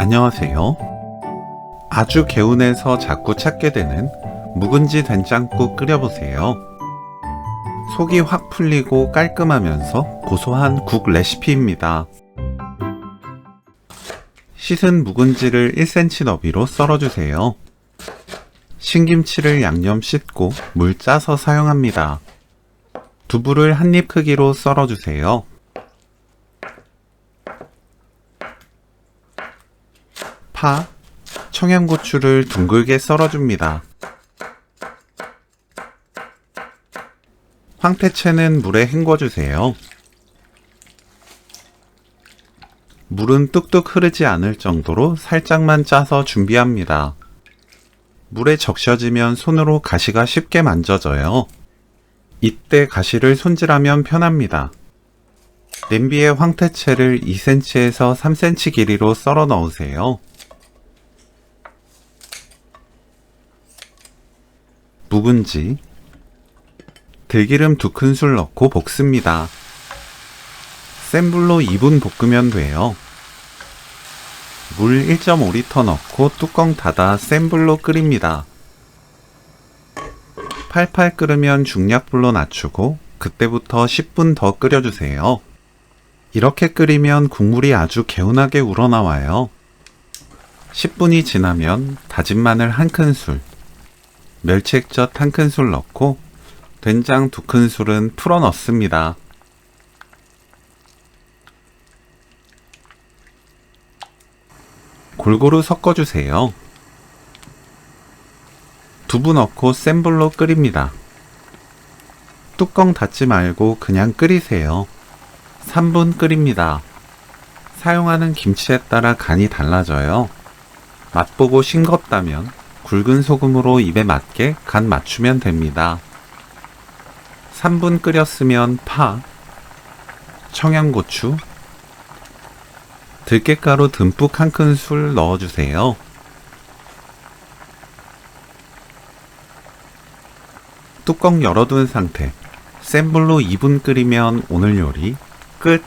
안녕하세요. 아주 개운해서 자꾸 찾게 되는 묵은지 된장국 끓여보세요. 속이 확 풀리고 깔끔하면서 고소한 국 레시피입니다. 씻은 묵은지를 1cm 너비로 썰어주세요. 신김치를 양념 씻고 물 짜서 사용합니다. 두부를 한 입 크기로 썰어주세요. 파, 청양고추를 둥글게 썰어줍니다. 황태채는 물에 헹궈주세요. 물은 뚝뚝 흐르지 않을 정도로 살짝만 짜서 준비합니다. 물에 적셔지면 손으로 가시가 쉽게 만져져요. 이때 가시를 손질하면 편합니다. 냄비에 황태채를 2cm에서 3cm 길이로 썰어 넣으세요. 묵은지, 들기름 2큰술 넣고 볶습니다. 센 불로 2분 볶으면 돼요. 물 1.5리터 넣고 뚜껑 닫아 센 불로 끓입니다. 팔팔 끓으면 중약불로 낮추고 그때부터 10분 더 끓여주세요. 이렇게 끓이면 국물이 아주 개운하게 우러나와요. 10분이 지나면 다진 마늘 한 큰술, 멸치액젓 한 큰술 넣고 된장 두 큰술은 풀어 넣습니다. 골고루 섞어주세요. 두부 넣고 센 불로 끓입니다. 뚜껑 닫지 말고 그냥 끓이세요. 3분 끓입니다. 사용하는 김치에 따라 간이 달라져요. 맛보고 싱겁다면 굵은 소금으로 입에 맞게 간 맞추면 됩니다. 3분 끓였으면 파, 청양고추, 들깨가루 듬뿍 한 큰술 넣어주세요. 뚜껑 열어둔 상태. 센 불로 2분 끓이면 오늘 요리 끝.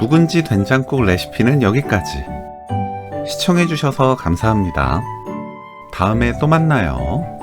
묵은지 된장국 레시피는 여기까지. 시청해주셔서 감사합니다. 다음에 또 만나요.